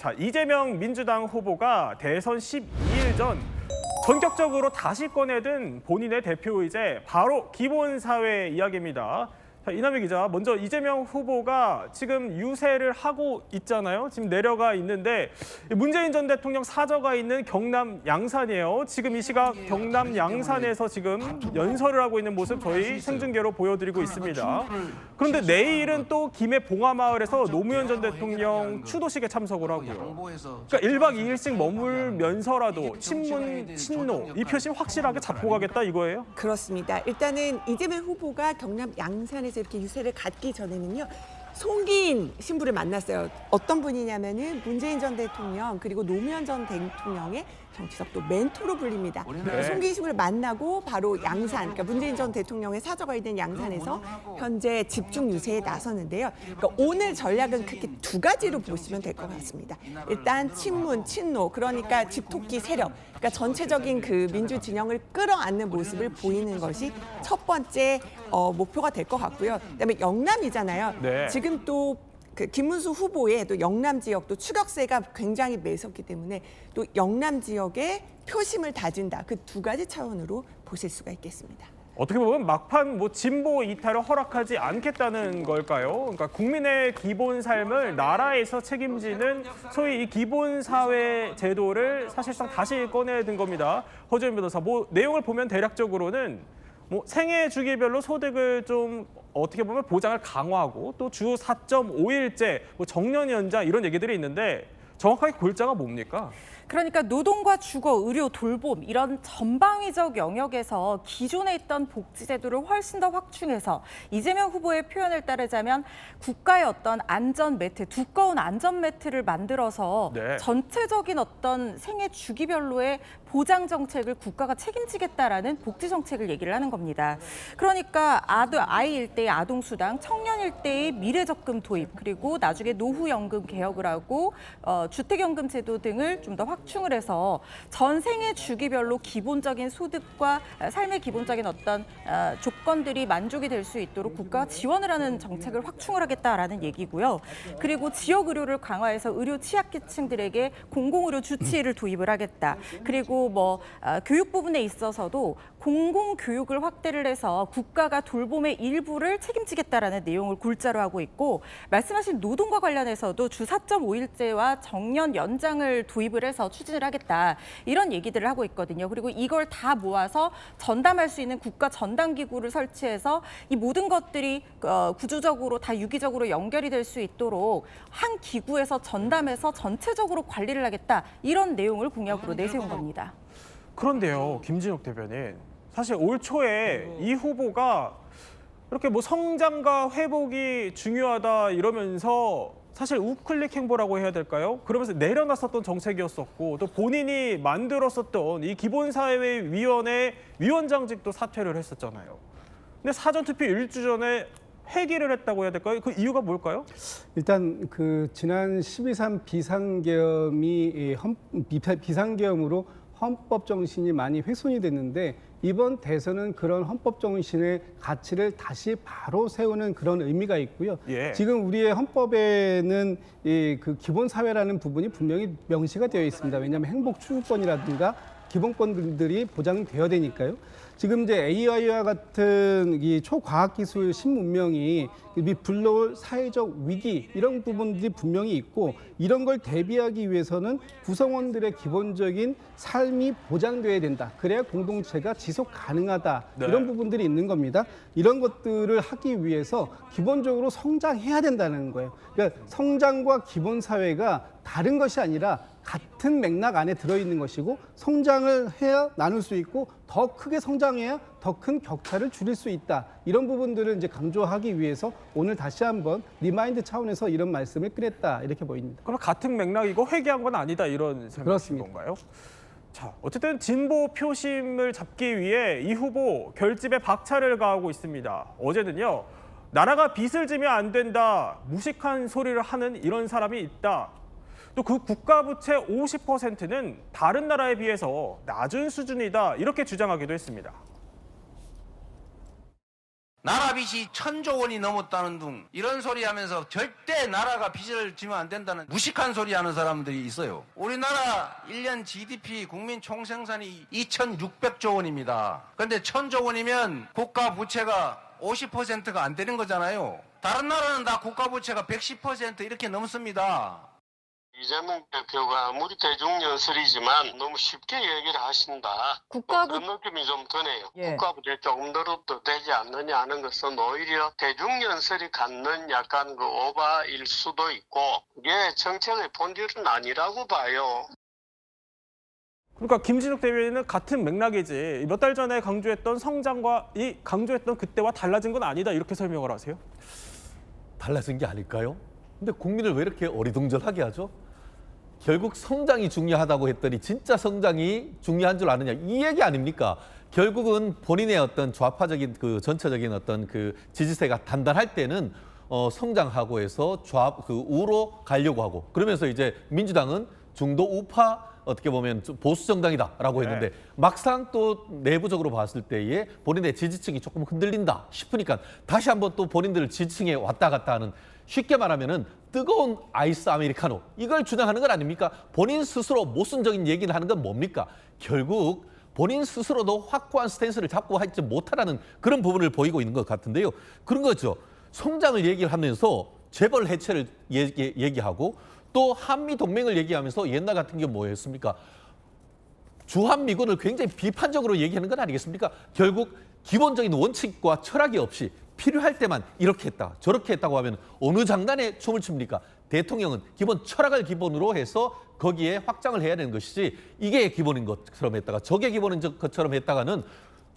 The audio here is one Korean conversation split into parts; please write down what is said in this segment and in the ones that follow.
자, 이재명 민주당 후보가 대선 12일 전 전격적으로 다시 꺼내든 본인의 대표 의제 바로 기본사회 이야기입니다. 자, 이남희 기자, 먼저 이재명 후보가 지금 유세를 하고 있잖아요. 지금 내려가 있는데 문재인 전 대통령 사저가 있는 경남 양산이에요. 지금 이 시각 경남 양산에서 지금 연설을 하고 있는 모습 저희 생중계로 보여드리고 있습니다. 그런데 내일은 또 김해 봉화마을에서 노무현 전 대통령 추도식에 참석을 하고요. 그러니까 1박 2일씩 머물면서라도 친문, 친노 이 표심 확실하게 잡고 가겠다 이거예요? 그렇습니다. 일단은 이재명 후보가 경남 양산에 서 이렇게 유세를 갖기 전에는요. 송기인 신부를 만났어요. 어떤 분이냐면은 문재인 전 대통령 그리고 노무현 전 대통령의 정치적 또 멘토로 불립니다. 네. 신부를 만나고 바로 양산, 그러니까 문재인 전 대통령의 사저가 있는 양산에서 현재 집중 유세에 나서는데요. 그러니까 오늘 전략은 크게 두 가지로 보시면 될 것 같습니다. 일단 친문, 친노, 그러니까 집토끼 세력, 그러니까 전체적인 그 민주 진영을 끌어안는 모습을 보이는 것이 첫 번째 어, 목표가 될 것 같고요. 그다음에 영남이잖아요. 네. 지금 또 그 김문수 후보의 또 영남 지역도 추격세가 굉장히 매섭기 때문에 또 영남 지역에 표심을 다진다. 그 두 가지 차원으로 보실 수가 있겠습니다. 어떻게 보면 막판 뭐 진보 이탈을 허락하지 않겠다는 걸까요? 그러니까 국민의 기본 삶을 나라에서 책임지는 소위 이 기본 사회 제도를 사실상 다시 꺼내든 겁니다. 허재현 변호사, 뭐 내용을 보면 대략적으로는 뭐 생애 주기별로 소득을 좀 어떻게 보면 보장을 강화하고 또 주 4.5일제, 뭐 정년 연장 이런 얘기들이 있는데 정확하게 골자가 뭡니까? 그러니까 노동과 주거, 의료, 돌봄 이런 전방위적 영역에서 기존에 있던 복지 제도를 훨씬 더 확충해서 이재명 후보의 표현을 따르자면 국가의 어떤 안전 매트, 두꺼운 안전 매트를 만들어서 네. 전체적인 어떤 생애 주기별로의 보장 정책을 국가가 책임지겠다라는 복지 정책을 얘기를 하는 겁니다. 그러니까 아들 아이 일대의 아동 수당, 청년 일대의 미래 적금 도입, 그리고 나중에 노후 연금 개혁을 하고 어, 주택 연금 제도 등을 좀 더 확 충을 해서 전 생애 주기별로 기본적인 소득과 어, 삶의 기본적인 어떤 어, 조건들이 만족이 될 수 있도록 국가가 지원을 하는 정책을 확충을 하겠다라는 얘기고요. 그리고 지역 의료를 강화해서 의료 취약계층들에게 공공의료 주치의를 도입을 하겠다. 그리고 뭐 어, 교육 부분에 있어서도 공공 교육을 확대를 해서 국가가 돌봄의 일부를 책임지겠다라는 내용을 골자로 하고 있고 말씀하신 노동과 관련해서도 주 4.5일제와 정년 연장을 도입을 해서 추진을 하겠다 이런 얘기들을 하고 있거든요. 그리고 이걸 다 모아서 전담할 수 있는 국가 전담 기구를 설치해서 이 모든 것들이 어, 구조적으로 다 유기적으로 연결이 될 수 있도록 한 기구에서 전담해서 전체적으로 관리를 하겠다 이런 내용을 공약으로 내세운 겁니다. 그런데요, 김진욱 대변인. 사실 올 초에 이 후보가 이렇게 뭐 성장과 회복이 중요하다 이러면서 사실 우클릭 행보라고 해야 될까요? 그러면서 내려놨었던 정책이었었고 또 본인이 만들었었던 이 기본사회위원회 위원장직도 사퇴를 했었잖아요. 근데 사전투표 일주 전에 회기를 했다고 해야 될까요? 그 이유가 뭘까요? 일단 그 지난 12.3 비상계엄이 이 헌- 비상계엄으로 헌법 정신이 많이 훼손이 됐는데 이번 대선은 그런 헌법 정신의 가치를 다시 바로 세우는 그런 의미가 있고요. 예. 지금 우리의 헌법에는 이 그 기본 사회라는 부분이 분명히 명시가 되어 있습니다. 왜냐하면 행복 추구권이라든가 기본권들이 보장되어야 되니까요. 지금 이제 AI와 같은 이 초과학 기술 신문명이 이 불러올 사회적 위기 이런 부분들이 분명히 있고 이런 걸 대비하기 위해서는 구성원들의 기본적인 삶이 보장돼야 된다. 그래야 공동체가 지속 가능하다. 네. 이런 부분들이 있는 겁니다. 이런 것들을 하기 위해서 기본적으로 성장해야 된다는 거예요. 그러니까 성장과 기본 사회가 다른 것이 아니라 같은 맥락 안에 들어있는 것이고 성장을 해야 나눌 수 있고 더 크게 성장해야 더 큰 격차를 줄일 수 있다. 이런 부분들을 이제 강조하기 위해서 오늘 다시 한번 리마인드 차원에서 이런 말씀을 꺼냈다. 이렇게 보입니다. 그럼 같은 맥락이고 회귀한 건 아니다 이런 그렇습니다. 건가요? 자, 어쨌든 진보 표심을 잡기 위해 이 후보 결집에 박차를 가하고 있습니다. 어제는요. 나라가 빚을 지면 안 된다. 무식한 소리를 하는 이런 사람이 있다. 또 그 국가 부채 50%는 다른 나라에 비해서 낮은 수준이다. 이렇게 주장하기도 했습니다. 나라 빚이 천조 원이 넘었다는 둥 이런 소리 하면서 절대 나라가 빚을 지면 안 된다는 무식한 소리 하는 사람들이 있어요. 우리나라 1년 GDP 국민 총생산이 2,600조 원입니다. 그런데 천조 원이면 국가 부채가 50%가 안 되는 거잖아요. 다른 나라는 다 국가 부채가 110% 이렇게 넘습니다. 이재명 대표가 아무리 대중연설이지만 너무 쉽게 얘기를 하신다. 국가부- 뭐 그런 느낌이 좀 드네요. 예. 국가부채 조금 늘어도 되지 않느냐 하는 것은 오히려 대중연설이 갖는 약간 그 오바일 수도 있고 그게 정책의 본질은 아니라고 봐요. 그러니까 김진욱 대변인은 같은 맥락이지 몇 달 전에 강조했던 성장과 이 강조했던 그때와 달라진 건 아니다 이렇게 설명을 하세요. 달라진 게 아닐까요? 근데 국민을 왜 이렇게 어리둥절하게 하죠? 결국 성장이 중요하다고 했더니 진짜 성장이 중요한 줄 아느냐 이 얘기 아닙니까? 결국은 본인의 어떤 좌파적인 그 전체적인 어떤 그 지지세가 단단할 때는 어, 성장하고 해서 좌 그 우로 가려고 하고 그러면서 이제 민주당은 중도 우파 어떻게 보면 좀 보수 정당이다라고 네. 했는데 막상 또 내부적으로 봤을 때에 본인의 지지층이 조금 흔들린다 싶으니까 다시 한번 또 본인들 지지층에 왔다 갔다 하는 쉽게 말하면은 뜨거운 아이스 아메리카노 이걸 주장하는 건 아닙니까? 본인 스스로 모순적인 얘기를 하는 건 뭡니까? 결국 본인 스스로도 확고한 스탠스를 잡고 하지 못하라는 그런 부분을 보이고 있는 것 같은데요. 그런 거죠. 성장을 얘기를 하면서 재벌 해체를 얘기, 얘기하고 또 한미 동맹을 얘기하면서 옛날 같은 게 뭐였습니까? 주한미군을 굉장히 비판적으로 얘기하는 건 아니겠습니까? 결국 기본적인 원칙과 철학이 없이 필요할 때만 이렇게 했다, 저렇게 했다고 하면 어느 장단에 춤을 춥니까? 대통령은 기본 철학을 기본으로 해서 거기에 확장을 해야 되는 것이지 이게 기본인 것처럼 했다가 저게 기본인 것처럼 했다가는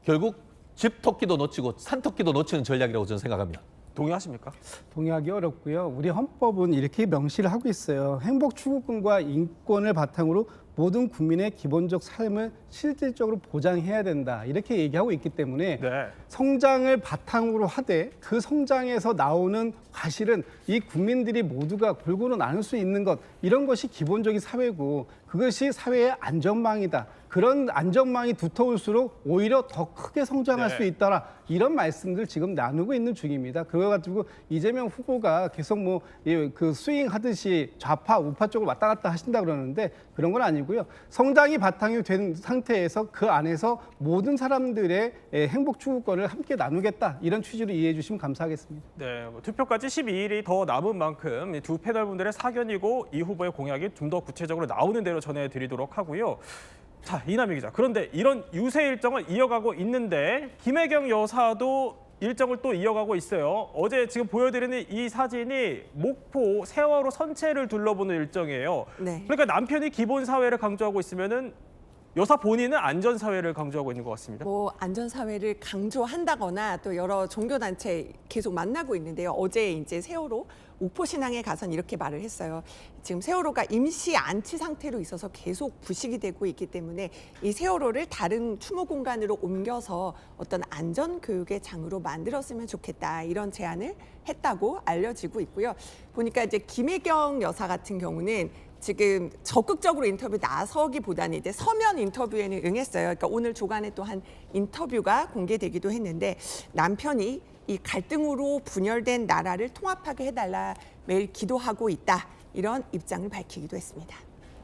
결국 집토끼도 놓치고 산토끼도 놓치는 전략이라고 저는 생각합니다. 동의하십니까? 동의하기 어렵고요. 우리 헌법은 이렇게 명시를 하고 있어요. 행복 추구권과 인권을 바탕으로 모든 국민의 기본적 삶을 실질적으로 보장해야 된다. 이렇게 얘기하고 있기 때문에 네. 성장을 바탕으로 하되 그 성장에서 나오는 과실은 이 국민들이 모두가 골고루 나눌 수 있는 것 이런 것이 기본적인 사회고 그것이 사회의 안전망이다. 그런 안전망이 두터울수록 오히려 더 크게 성장할 네. 수 있다라 이런 말씀들 지금 나누고 있는 중입니다. 그래가지고 이재명 후보가 계속 뭐그 스윙 하듯이 좌파 우파 쪽을 왔다 갔다 하신다 그러는데 그런 건 아니고요. 성장이 바탕이 된 상태에서 그 안에서 모든 사람들의 예, 행복 추구권을 함께 나누겠다 이런 취지로 이해해 주시면 감사하겠습니다. 네, 뭐 투표까지 12일이 더 남은 만큼 이두 패널 분들의 사견이고 이 후보의 공약이 좀 더 구체적으로 나오는 대로 전해드리도록 하고요. 자, 이남희 기자. 그런데 이런 유세 일정을 이어가고 있는데 김혜경 여사도 일정을 또 이어가고 있어요. 어제 지금 보여드리는 이 사진이 목포 세월호 선체를 둘러보는 일정이에요. 네. 그러니까 남편이 기본 사회를 강조하고 있으면은 여사 본인은 안전 사회를 강조하고 있는 것 같습니다. 뭐 안전 사회를 강조한다거나 또 여러 종교 단체 계속 만나고 있는데요. 어제 이제 세월호 옥포신앙에 가선 이렇게 말을 했어요. 지금 세월호가 임시 안치 상태로 있어서 계속 부식이 되고 있기 때문에 이 세월호를 다른 추모 공간으로 옮겨서 어떤 안전 교육의 장으로 만들었으면 좋겠다 이런 제안을 했다고 알려지고 있고요. 보니까 이제 김혜경 여사 같은 경우는 지금 적극적으로 인터뷰 나서기보다는 이제 서면 인터뷰에는 응했어요. 그러니까 오늘 조간에 또한 인터뷰가 공개되기도 했는데 남편이 이 갈등으로 분열된 나라를 통합하게 해달라 매일 기도하고 있다 이런 입장을 밝히기도 했습니다.